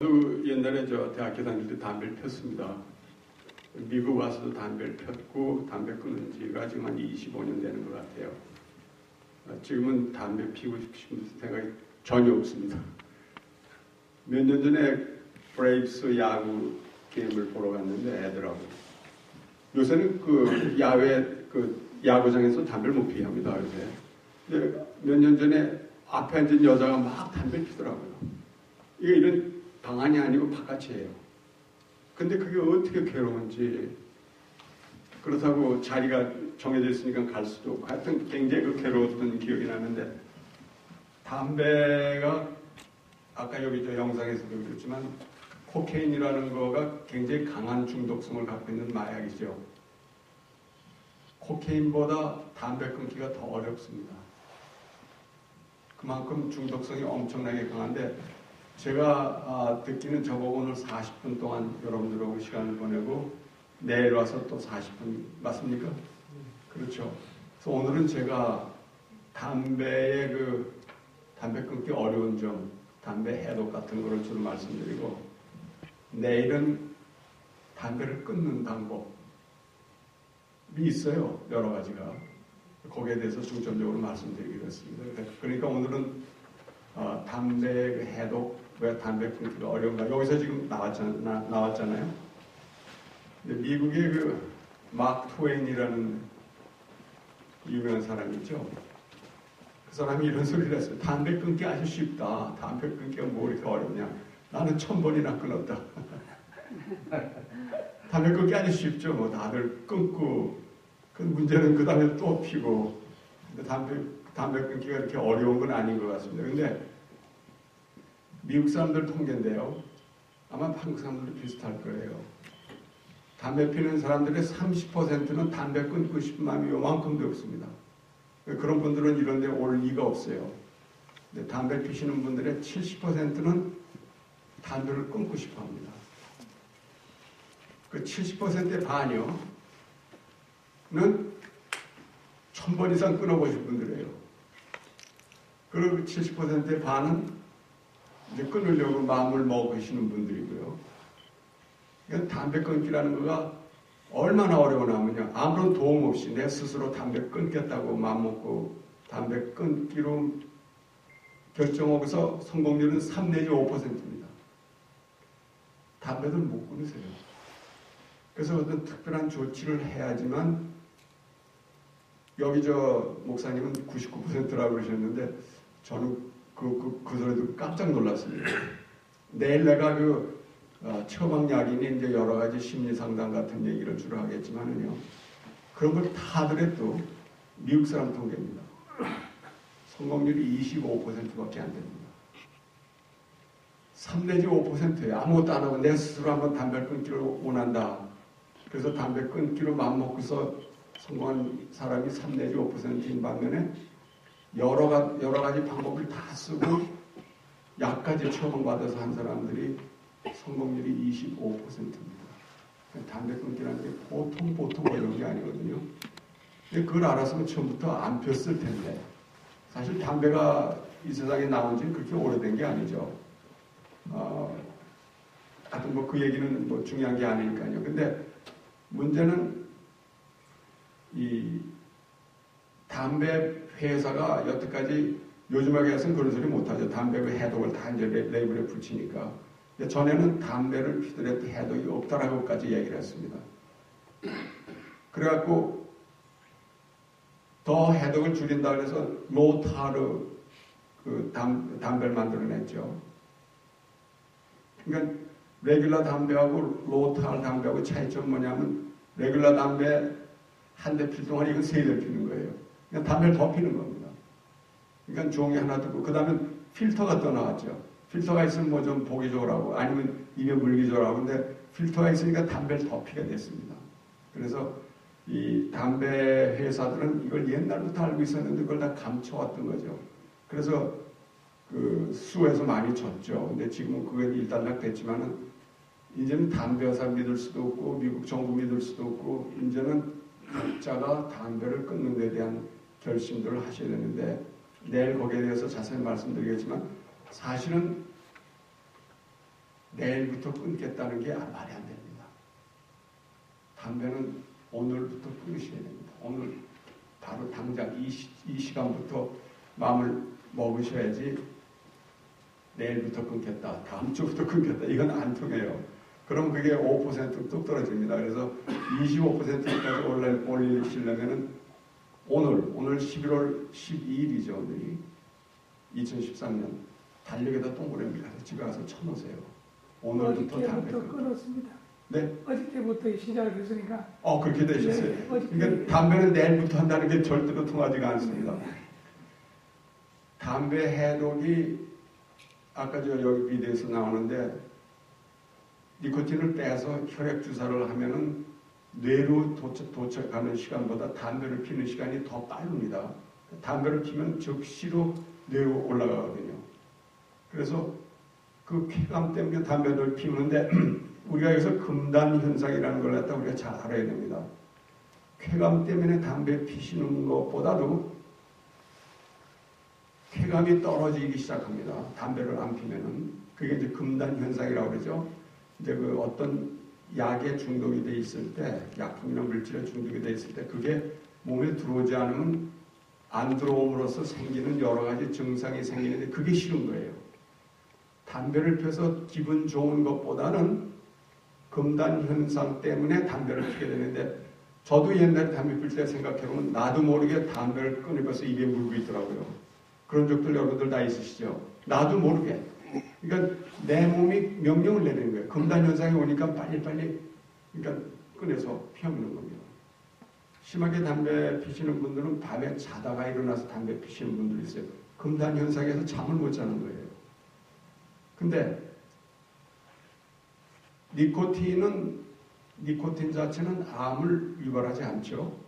그 옛날에 저 대학교 다닐 때 담배를 폈습니다. 미국 와서도 담배를 폈고 담배 끊은 지가 지금 한 25년 되는 것 같아요. 아, 지금은 담배 피우고 싶은 생각이 전혀 없습니다. 몇 년 전에 브레이브스 야구 게임을 보러 갔는데 애들하고 요새는 그 야외 그 야구장에서 담배를 못 피게 합니다. 요새. 근데 몇 년 전에 앞에 앉은 여자가 막 담배 피더라고요. 이게 이런 방 안이 아니고 바깥이에요. 근데 그게 어떻게 괴로운지 그렇다고 자리가 정해져 있으니까 갈 수도 없고 하여튼 굉장히 그 괴로웠던 기억이 나는데 담배가 아까 여기 저 영상에서도 그랬지만 코케인이라는 거가 굉장히 강한 중독성을 갖고 있는 마약이죠. 코케인보다 담배 끊기가 더 어렵습니다. 그만큼 중독성이 엄청나게 강한데 제가 아, 듣기는 저보고 오늘 40분 동안 여러분들하고 시간을 보내고 내일 와서 또 40분 맞습니까? 그렇죠. 그래서 오늘은 제가 담배의 그 담배 끊기 어려운 점, 담배 해독 같은 거를 주로 말씀드리고 내일은 담배를 끊는 방법이 있어요. 여러 가지가. 거기에 대해서 중점적으로 말씀드리기로 했습니다. 그러니까 오늘은 어, 담배 그 해독, 왜 담배 끊기가 어려운가. 여기서 지금 나왔잖아, 나왔잖아요. 미국의 그 마크 트웨인이라는 유명한 사람이 있죠. 그 사람이 이런 소리를 했어요. 담배 끊기 아주 쉽다. 담배 끊기가 뭐 이렇게 어렵냐. 나는 천 번이나 끊었다. 담배 끊기 아주 쉽죠. 뭐 다들 끊고. 그 문제는 그 다음에 또 피고. 근데 담배, 담배 끊기가 이렇게 어려운 건 아닌 것 같습니다. 근데 미국 사람들 통계인데요. 아마 한국 사람들도 비슷할 거예요. 담배 피는 사람들의 30%는 담배 끊고 싶은 마음이 요만큼도 없습니다. 그런 분들은 이런 데 올 리가 없어요. 근데 담배 피시는 분들의 70%는 담배를 끊고 싶어 합니다. 그 70%의 반이요. 는 천 번 이상 끊어보신 분들이에요. 그리고 70%의 반은 이제 끊으려고 마음을 먹으시는 분들이고요. 그러니까 담배 끊기라는 거가 얼마나 어려우냐면요. 아무런 도움 없이 내 스스로 담배 끊겠다고 마음먹고 담배 끊기로 결정하고서 성공률은 3 내지 5%입니다. 담배들 못 끊으세요. 그래서 어떤 특별한 조치를 해야지만 여기 저 목사님은 99%라고 그러셨는데 저는 그, 그, 그 소리도 깜짝 놀랐습니다. 내일 내가 그 어, 처방약이니 이제 여러 가지 심리 상담 같은 얘기를 주로 하겠지만은요. 그런 걸 다 하더라도 미국 사람 통계입니다. 성공률이 25%밖에 안 됩니다. 3 내지 5%예요. 아무것도 안 하고 내 스스로 한번 담배를 끊기를 원한다. 그래서 담배 끊기로 마음먹고서 성공한 사람이 3 내지 5%인 반면에 여러, 가, 여러 가지 방법을 다 쓰고 약까지 처방받아서 한 사람들이 성공률이 25%입니다. 담배 끊기라는 게 보통 보통 어려운 게 아니거든요. 근데 그걸 알았으면 처음부터 안 폈을 텐데 사실 담배가 이 세상에 나온 지는 그렇게 오래된 게 아니죠. 어, 하여튼 뭐 그 얘기는 뭐 중요한 게 아니니까요. 근데 문제는 이 담배 회사가 여태까지 요즘하게 해서는 그런 소리 못하죠. 담배 해독을 다 이제 레이블에 붙이니까. 전에는 담배를 피더라도 해독이 없다라고까지 얘기를 했습니다. 그래갖고 더 해독을 줄인다 그래서 로타르 그 담, 담배를 만들어냈죠. 그러니까 레귤라 담배하고 로타르 담배하고 차이점 뭐냐면 레귤라 담배 한 대 필 동안 이건 세 대 피는 거예요. 그냥 담배를 더 피는 겁니다. 그러니까 종이 하나 두고 그 다음에 필터가 또 나왔죠. 필터가 있으면 뭐 좀 보기 좋으라고 아니면 입에 물기 좋으라고 근데 필터가 있으니까 담배를 더 피게 됐습니다. 그래서 이 담배 회사들은 이걸 옛날부터 알고 있었는데 그걸 다 감춰왔던 거죠. 그래서 그 수에서 많이 졌죠. 근데 지금은 그게 일단락 됐지만은 이제는 담배 회사 믿을 수도 없고 미국 정부 믿을 수도 없고 이제는 각자가 담배를 끊는 데 대한 결심들을 하셔야 되는데 내일 거기에 대해서 자세히 말씀드리겠지만 사실은 내일부터 끊겠다는 게 말이 안 됩니다. 담배는 오늘부터 끊으셔야 됩니다. 오늘 바로 당장 이, 시, 이 시간부터 마음을 먹으셔야지 내일부터 끊겠다. 다음 주부터 끊겠다. 이건 안 통해요. 그럼 그게 5%뚝 떨어집니다. 그래서 25%까지 올리, 올리시려면은 오늘, 오늘 11월 12일이죠, 오늘이. 2013년. 달력에다 동그라미 가서 집에 가서 쳐놓으세요. 오늘부터 담배 끊었습니다. 네? 어저께부터 시작을 했으니까. 어, 그렇게 되셨어요. 네. 그러니까 담배는 내일부터 한다는 게 절대로 통하지가 않습니다. 담배 해독이 아까 저 여기 비디오에서 나오는데 니코틴을 빼서 혈액 주사를 하면은 뇌로 도착, 도착 하는 시간보다 담배를 피는 시간이 더 빠릅니다. 담배를 피면 즉시로 뇌로 올라가거든요. 그래서 그 쾌감 때문에 담배를 피우는데 우리가 여기서 금단 현상이라는 걸 갖다 우리가 잘 알아야 됩니다. 쾌감 때문에 담배 피시는 것보다도 쾌감이 떨어지기 시작합니다. 담배를 안 피면은 그게 이제 금단 현상이라고 그러죠. 이제 그 어떤 약에 중독이 돼 있을 때, 약품이나 물질에 중독이 돼 있을 때, 그게 몸에 들어오지 않으면 안 들어옴으로써 생기는 여러 가지 증상이 생기는데 그게 싫은 거예요. 담배를 펴서 기분 좋은 것보다는 금단 현상 때문에 담배를 피게 되는데 저도 옛날에 담배 필 때 생각해보면 나도 모르게 담배를 끊으면서 입에 물고 있더라고요. 그런 적들 여러분들 다 있으시죠? 나도 모르게. 그러니까 내 몸이 명령을 내리는 거예요. 금단 현상이 오니까 빨리빨리 그러니까 꺼내서 피우는 겁니다. 심하게 담배 피시는 분들은 밤에 자다가 일어나서 담배 피시는 분들이 있어요. 금단 현상에서 잠을 못 자는 거예요. 근데 니코틴은 니코틴 자체는 암을 유발하지 않죠.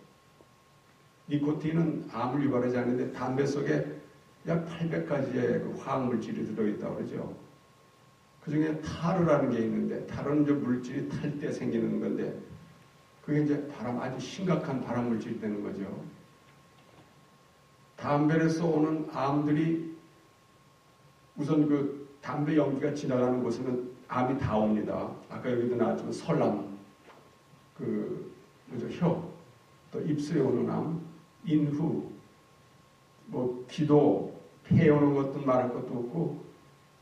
니코틴은 암을 유발하지 않는데 담배 속에 약 800가지의 그 화학물질이 들어있다고 그러죠. 그 중에 타르라는 게 있는데, 타르는 저 물질이 탈 때 생기는 건데, 그게 이제 바람, 아주 심각한 발암물질이 되는 거죠. 담배에서 오는 암들이 우선 그 담배 연기가 지나가는 곳에는 암이 다 옵니다. 아까 여기도 나왔지만 설람, 그, 뭐죠, 혀, 또 입술에 오는 암, 인후, 뭐 기도, 폐에 오는 것도 말할 것도 없고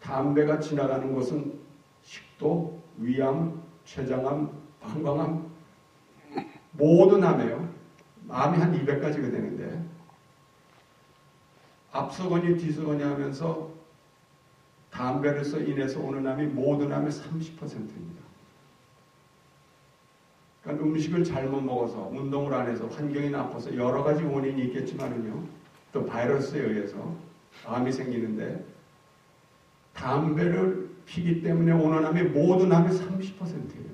담배가 지나가는 곳은 식도, 위암, 췌장암, 방광암 모두 남해요. 암이 한 200가지가 되는데 앞서거니 뒤서거니 하면서 담배로서 인해서 오는 암이 모든 암의 30%입니다. 그러니까 음식을 잘못 먹어서 운동을 안 해서 환경이 나빠서 여러 가지 원인이 있겠지만은요. 또 바이러스에 의해서 암이 생기는데 담배를 피기 때문에 오는 암의 모든 암의 30%예요.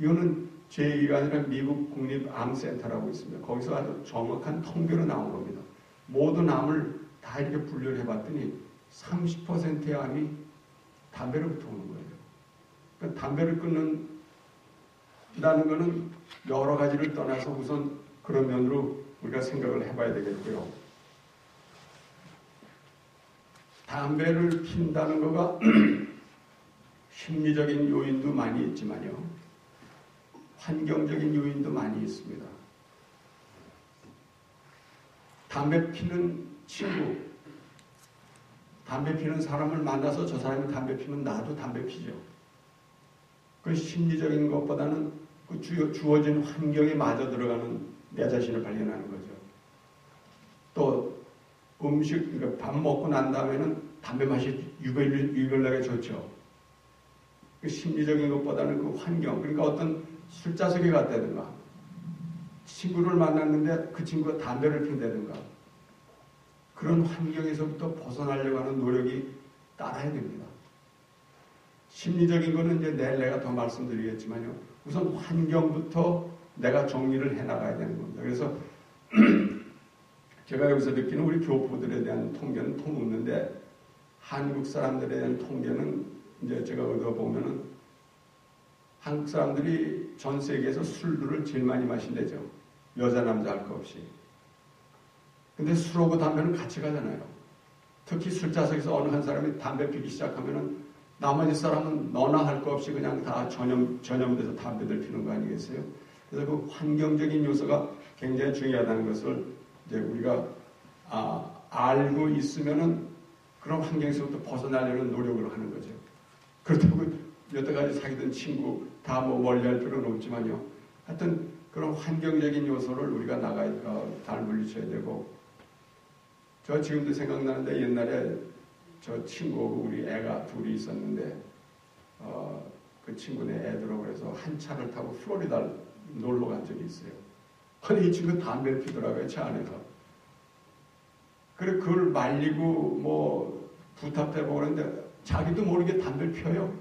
이거는 제 얘기가 아니라 미국 국립암센터라고 있습니다. 거기서 아주 정확한 통계로 나온 겁니다. 모든 암을 다 이렇게 분류를 해봤더니 30%의 암이 담배로부터 오는 거예요. 그러니까 담배를 끊는다는 것은 여러 가지를 떠나서 우선 그런 면으로 우리가 생각을 해봐야 되겠고요. 담배를 핀다는 거가 심리적인 요인도 많이 있지만요. 환경적인 요인도 많이 있습니다. 담배 피는 친구, 담배 피는 사람을 만나서 저 사람이 담배 피면 나도 담배 피죠. 그 심리적인 것보다는 그 주어진 환경에 맞아 들어가는 내 자신을 발견하는 거죠. 또 음식, 그러니까 밥 먹고 난 다음에는 담배 맛이 유별, 유별나게 좋죠. 그 심리적인 것보다는 그 환경, 그러니까 어떤 술자석에 갔다든가, 친구를 만났는데 그 친구가 담배를 핀다든가, 그런 환경에서부터 벗어나려고 하는 노력이 따라야 됩니다. 심리적인 거는 이제 내일 내가 더 말씀드리겠지만요. 우선 환경부터 내가 정리를 해 나가야 되는 겁니다. 그래서 제가 여기서 느끼는 우리 교포들에 대한 통계는 통없는데 한국 사람들에 대한 통계는 이제 제가 얻어보면은 한국 사람들이 전 세계에서 술들을 제일 많이 마신대죠. 여자 남자 할 거 없이. 근데 술하고 담배는 같이 가잖아요. 특히 술자석에서 어느 한 사람이 담배 피기 시작하면은 나머지 사람은 너나 할 거 없이 그냥 다 전염, 전염돼서 담배들 피는 거 아니겠어요? 그래서 그 환경적인 요소가 굉장히 중요하다는 것을 이제 우리가 아, 알고 있으면은 그런 환경에서부터 벗어나려는 노력을 하는 거죠. 그렇다고 여태까지 사귀던 친구 다 뭐 멀리 할 필요는 없지만요. 하여튼 그런 환경적인 요소를 우리가 나가, 어, 잘 물리쳐야 되고 저 지금도 생각나는데 옛날에 저 친구 우리 애가 둘이 있었는데 어, 그 친구네 애들하고 그래서 한 차를 타고 플로리다를 놀러 간 적이 있어요. 아니 이 친구 담배를 피더라고요 차 안에서. 그래 그걸 말리고 뭐 부탁해보고 그러는데 자기도 모르게 담배를 펴요.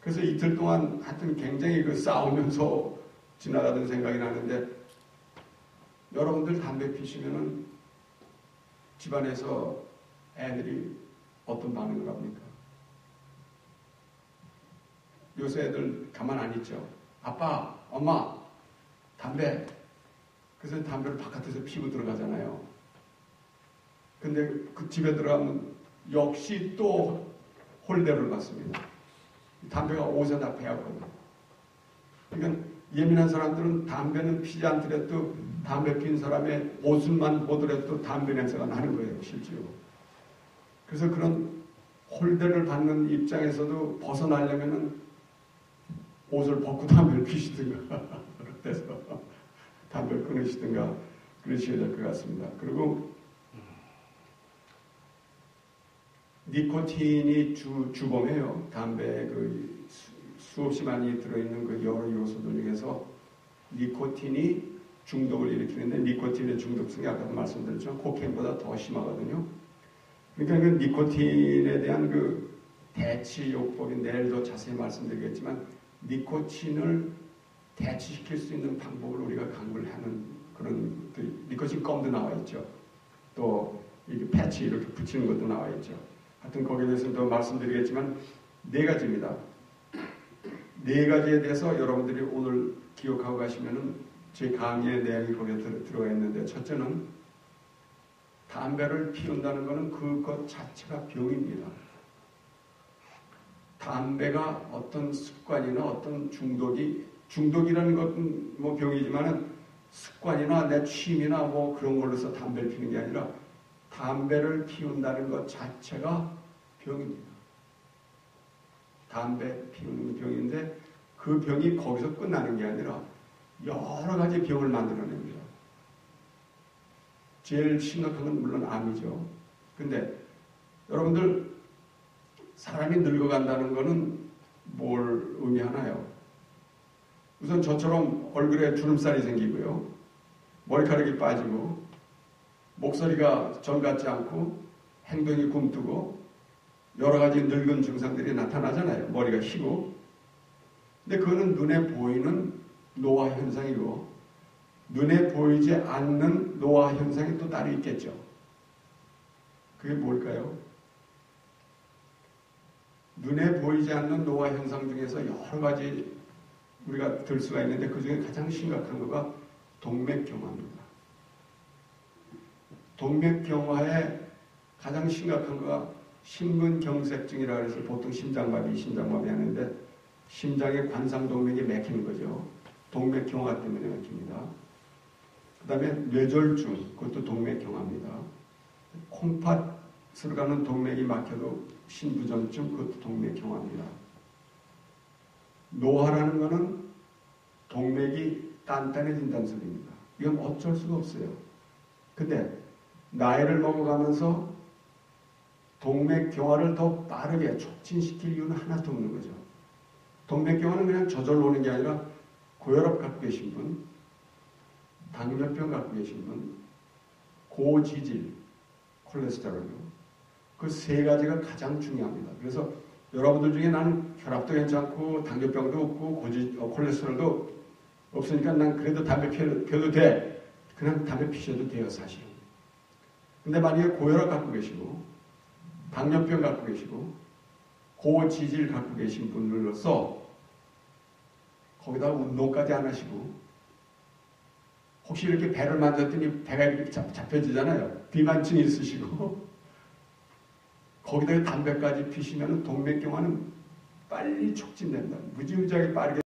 그래서 이틀 동안 하여튼 굉장히 그 싸우면서 지나가던 생각이 나는데 여러분들 담배 피시면은 집안에서 애들이 어떤 반응을 합니까? 요새 애들 가만 안 있죠. 아빠, 엄마, 담배. 그래서 담배를 바깥에서 피고 들어가잖아요. 근데 그 집에 들어가면 역시 또 홀대를 받습니다. 담배가 옷에 다 배었거든요. 그러니까 예민한 사람들은 담배는 피지 않더라도 담배 핀 사람의 옷만 보더라도 담배 냄새가 나는 거예요, 실제로. 그래서 그런 홀대를 받는 입장에서도 벗어나려면은 옷을 벗고 담배를 피시든가, 그래서 담배를 끊으시든가 그러셔야 될 것 같습니다. 그리고 니코틴이 주, 주범이에요. 담배에 그 수, 없이 많이 들어있는 그 여러 요소들 중에서 니코틴이 중독을 일으키는데 니코틴의 중독성이 아까도 말씀드렸죠. 코케인보다 더 심하거든요. 그러니까 그 니코틴에 대한 그 대치요법이 내일도 자세히 말씀드리겠지만 니코틴을 대치시킬 수 있는 방법을 우리가 강구를 하는 그런 그 니코틴 껌도 나와 있죠. 또 이게 패치 이렇게 붙이는 것도 나와 있죠. 하여튼 거기에 대해서 더 말씀드리겠지만 네 가지입니다. 네 가지에 대해서 여러분들이 오늘 기억하고 가시면은 제 강의의 내용이 거기에 들어 가 있는데 첫째는 담배를 피운다는 것은 그것 자체가 병입니다. 담배가 어떤 습관이나 어떤 중독이 중독이라는 것은 뭐 병이지만은 습관이나 내 취미나 뭐 그런 걸로서 담배를 피는 게 아니라 담배를 피운다는 것 자체가 병입니다. 담배 피우는 병인데 그 병이 거기서 끝나는 게 아니라 여러 가지 병을 만들어냅니다. 제일 심각한 건 물론 암이죠. 근데 여러분들 사람이 늙어간다는 것은 뭘 의미하나요? 우선 저처럼 얼굴에 주름살이 생기고요. 머리카락이 빠지고 목소리가 전 같지 않고 행동이 굼뜨고 여러 가지 늙은 증상들이 나타나잖아요. 머리가 희고. 근데 그거는 눈에 보이는 노화 현상이고 눈에 보이지 않는 노화 현상이 또 따로 있겠죠. 그게 뭘까요? 눈에 보이지 않는 노화 현상 중에서 여러 가지 우리가 들 수가 있는데 그 중에 가장 심각한 거가 동맥경화입니다. 동맥경화의 가장 심각한 거가 심근경색증이라 해서 보통 심장마비, 심장마비 하는데 심장의 관상동맥이 맥히는 거죠. 동맥경화 때문에 맥힙니다. 그 다음에 뇌졸중, 그것도 동맥경화입니다. 콩팥으로 가는 동맥이 막혀도 신부전증, 그것도 동맥경화입니다. 노화라는 것은 동맥이 단단해진다는 소리입니다. 이건 어쩔 수가 없어요. 근데 나이를 먹어가면서 동맥 경화를 더 빠르게 촉진시킬 이유는 하나도 없는 거죠. 동맥 경화는 그냥 저절로 오는 게 아니라 고혈압 갖고 계신 분, 당뇨병 갖고 계신 분, 고지질, 콜레스테롤요. 그세 가지가 가장 중요합니다. 그래서 여러분들 중에 나는 혈압도 괜찮고 당뇨병도 없고 고지, 어, 콜레스테롤도 없으니까 난 그래도 담배 펴도 돼. 그냥 담배 피셔도 돼요, 사실. 근데 만약에 고혈압 갖고 계시고 당뇨병 갖고 계시고 고지질 갖고 계신 분들로서 거기다 운동까지 안 하시고 혹시 이렇게 배를 만졌더니 배가 이렇게 잡, 혀지잖아요 비만증이 있으시고 거기다가 담배까지 피시면 동맥경화는 빨리 촉진된다. 무지무지하게 빠르게